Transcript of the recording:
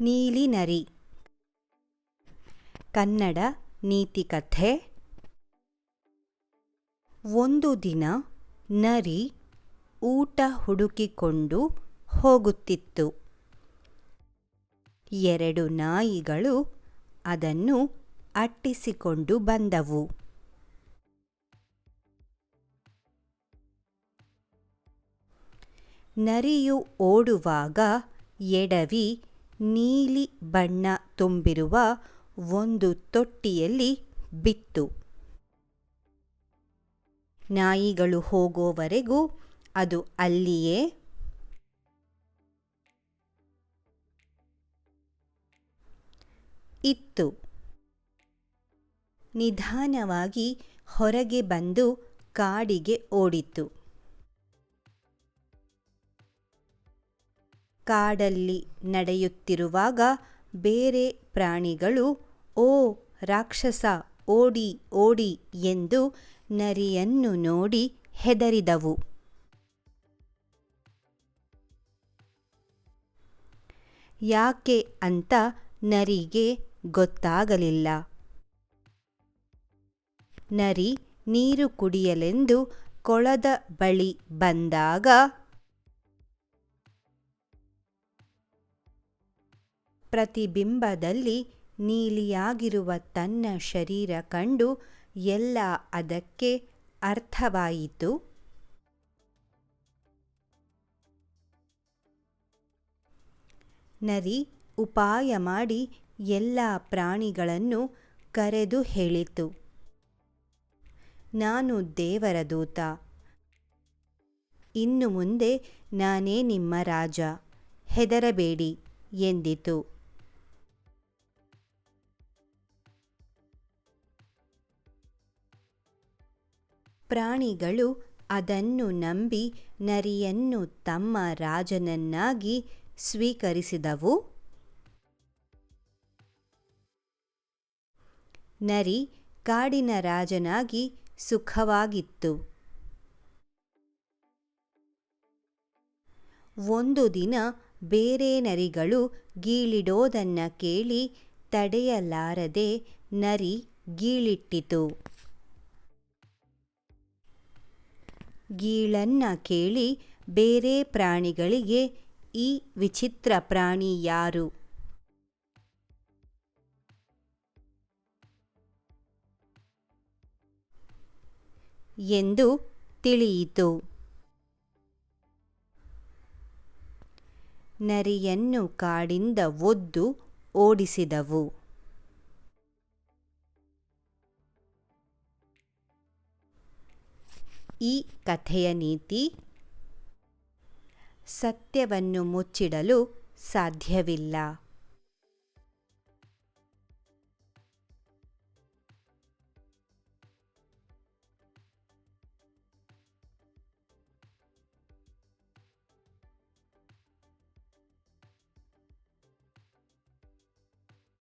ನೀಲಿ ನರಿ ಕನ್ನಡ ನೀತಿಕಥೆ ಒಂದು ದಿನ ನರಿ ಊಟ ಹುಡುಕಿಕೊಂಡು ಹೋಗುತ್ತಿತ್ತು. ಎರಡು ನಾಯಿಗಳು ಅದನ್ನು ಅಟ್ಟಿಸಿಕೊಂಡು ಬಂದವು. ನರಿಯು ಓಡುವಾಗ ಎಡವಿ ನೀಲಿ ಬಣ್ಣ ತುಂಬಿರುವ ಒಂದು ತೊಟ್ಟಿಯಲ್ಲಿ ಬಿತ್ತು. ನಾಯಿಗಳು ಹೋಗೋವರೆಗೂ ಅದು ಅಲ್ಲಿಯೇ ಇತ್ತು. ನಿಧಾನವಾಗಿ ಹೊರಗೆ ಬಂದು ಕಾಡಿಗೆ ಓಡಿತು ಕಾಡಲ್ಲಿ ನಡೆಯುತ್ತಿರುವಾಗ ಬೇರೆ ಪ್ರಾಣಿಗಳು, ಓ, ರಾಕ್ಷಸ, ಓಡಿ ಓಡಿ ಎಂದು ನರಿಯನ್ನು ನೋಡಿ ಹೆದರಿದವು. ಯಾಕೆ ಅಂತ ನರಿಗೆ ಗೊತ್ತಾಗಲಿಲ್ಲ. ನರಿ ನೀರು ಕುಡಿಯಲೆಂದು ಕೊಳದ ಬಳಿ ಬಂದಾಗ ಪ್ರತಿಬಿಂಬದಲ್ಲಿ ನೀಲಿಯಾಗಿರುವ ತನ್ನ ಶರೀರ ಕಂಡು ಎಲ್ಲ ಅದಕ್ಕೆ ಅರ್ಥವಾಯಿತು. ನರಿ ಉಪಾಯ ಮಾಡಿ ಎಲ್ಲ ಪ್ರಾಣಿಗಳನ್ನು ಕರೆದು ಹೇಳಿತು. ನಾನು ದೇವರ ದೂತ. ಇನ್ನು ಮುಂದೆ ನಾನೇ ನಿಮ್ಮ ರಾಜ. ಹೆದರಬೇಡಿ ಎಂದಿತು. ಪ್ರಾಣಿಗಳು ಅದನ್ನು ನಂಬಿ ನರಿಯನ್ನು ತಮ್ಮ ರಾಜನನ್ನಾಗಿ ಸ್ವೀಕರಿಸಿದವು. ನರಿ ಕಾಡಿನ ರಾಜನಾಗಿ ಸುಖವಾಗಿತ್ತು. ಒಂದು ದಿನ ಬೇರೆ ನರಿಗಳು ಗೀಳಿಡೋದನ್ನ ಕೇಳಿ ತಡೆಯಲಾರದೆ ನರಿ ಗೀಳಿಟ್ಟಿತು. ಗೀಳನ್ನ ಕೇಳಿ ಬೇರೆ ಪ್ರಾಣಿಗಳಿಗೆ ಈ ವಿಚಿತ್ರ ಪ್ರಾಣಿ ಯಾರು? ಎಂದು ತಿಳಿಯಿತು. ನರಿಯನ್ನು ಕಾಡಿಂದ ಒದ್ದು ಓಡಿಸಿದವು. ಈ ಕಥೆಯ ನೀತಿ ಸತ್ಯವನ್ನು ಮುಚ್ಚಿಡಲು ಸಾಧ್ಯವಿಲ್ಲ.